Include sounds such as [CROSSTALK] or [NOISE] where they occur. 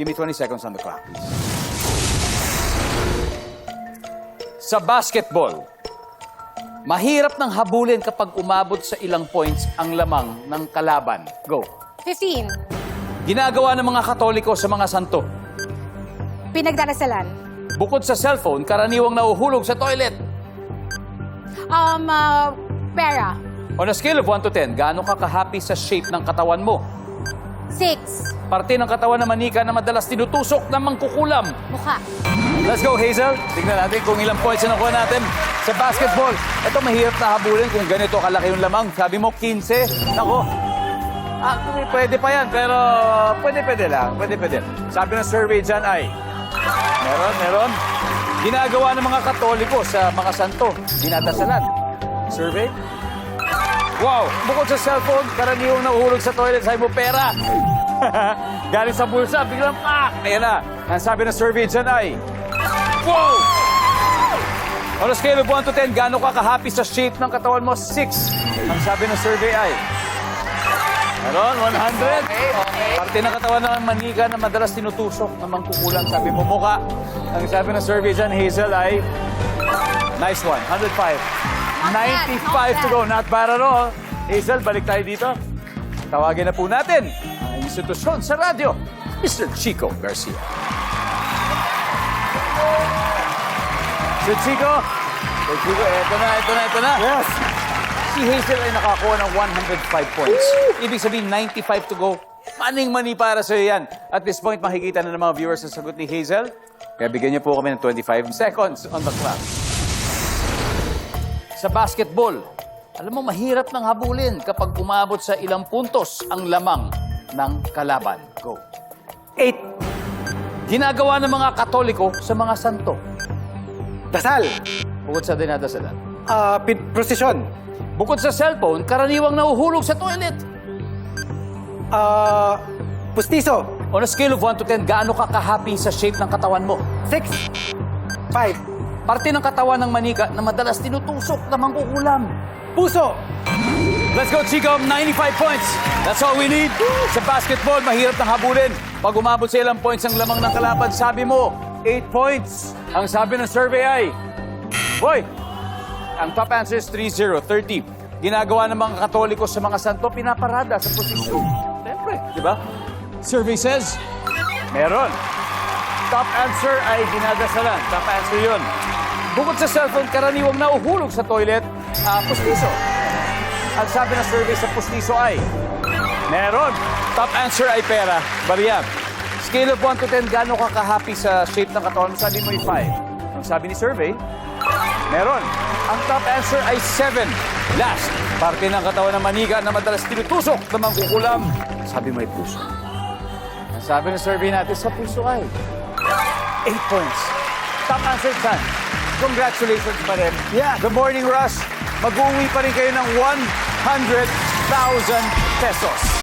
Give me 20 seconds on the clock, please. Sa basketball, mahirap nang habulin kapag umabot sa ilang points ang lamang ng kalaban. Go. 15. Ginagawa ng mga Katoliko sa mga santo. Pinagdarasalan. Bukod sa cellphone, karaniwang nauhulog sa toilet. Um, uh, pera. On a scale of 1 to 10, gaano ka ka-happy sa shape ng katawan mo? 6. Parte ng katawan na manika na madalas tinutusok ng mangkukulam. Mukha. Let's go, Hazel. Tingnan natin kung ilang points na nakuha natin sa basketball. Ito, mahirap na habulin kung ganito kalaki yung lamang. Sabi mo, 15. Nako. Ah, pwede pa yan, pero pwede-pwede lang. Pwede-pwede. Sabi ng survey dyan ay, meron, meron. Ginagawa ng mga katoliko sa mga santo. Dinadasalan. Survey? Wow! Bukod sa cellphone, karaniwang nauhulog sa toilet, sabi mo, pera. [LAUGHS] Galing sa bulsa, biglang pak! Ayan na. Ang sabi ng survey dyan ay, Wow! On a scale of 1 to 10, gaano ka ka-happy sa shape ng katawan mo? 6. Ang sabi ng survey ay, Meron, 100. Okay. Parte ng katawan ng manika na madalas tinutusok na mangkukulang. Sabi mo, mukha. Ang sabi ng survey dyan, Hazel, ay nice one, 105. Not bad, 95 to go. Not bad at all. Hazel, balik tayo dito. Tawagin na po natin ang institusyon sa radyo, Mr. Chico Garcia. Sir Chico, Sir Chico, eto na, eto na, eto na. Yes. Si Hazel ay nakakuha ng 105 points. Ibig sabihin, 95 to go. Maning-mani para sa yan. At this point, makikita na ng mga viewers ang sagot ni Hazel. Kaya bigyan niyo po kami ng 25 seconds on the clock. Sa basketball, alam mo, mahirap nang habulin kapag umabot sa ilang puntos ang lamang ng kalaban. Go. Eight. Ginagawa ng mga katoliko sa mga santo. Dasal. Bukod sa dinadasalan. Ah, pin- prosesyon. Bukod sa cellphone, karaniwang nauhulog sa toilet. Ah, pustiso. On a scale of 1 to 10, gaano ka ka-happy sa shape ng katawan mo? Six. Five. Parte ng katawan ng manika na madalas tinutusok na mangkukulam. Puso. Let's go, Chico. 95 points. That's all we need. Sa basketball, mahirap nang habulin. Pag umabot sa ilang points ang lamang ng kalaban, sabi mo, 8 points. Ang sabi ng survey ay, Boy, ang top answer is 3-0, 30. Ginagawa ng mga katoliko sa mga santo, pinaparada sa posisyon. Siyempre, di ba? Survey says, meron. Top answer ay dinadasalan. Top answer yun. Bukod sa cellphone, karaniwang nauhulog sa toilet, ah, pustiso. Ang sabi ng survey sa pustiso ay, meron. Top answer ay pera. Bariyab. Scale of 1 to 10, gaano ka ka-happy sa shape ng katawan? Sabi mo ay 5. Ang sabi ni survey, meron. Ang top answer ay 7. Last, parte ng katawan ng manika na madalas tinutusok na mangkukulam. Sabi mo ay puso. Ang sabi ng survey natin, sa puso ay 8 points. Top answer, Chan. Congratulations pa rin. Yeah. The Morning Rush, mag-uwi pa rin kayo ng 100,000 pesos.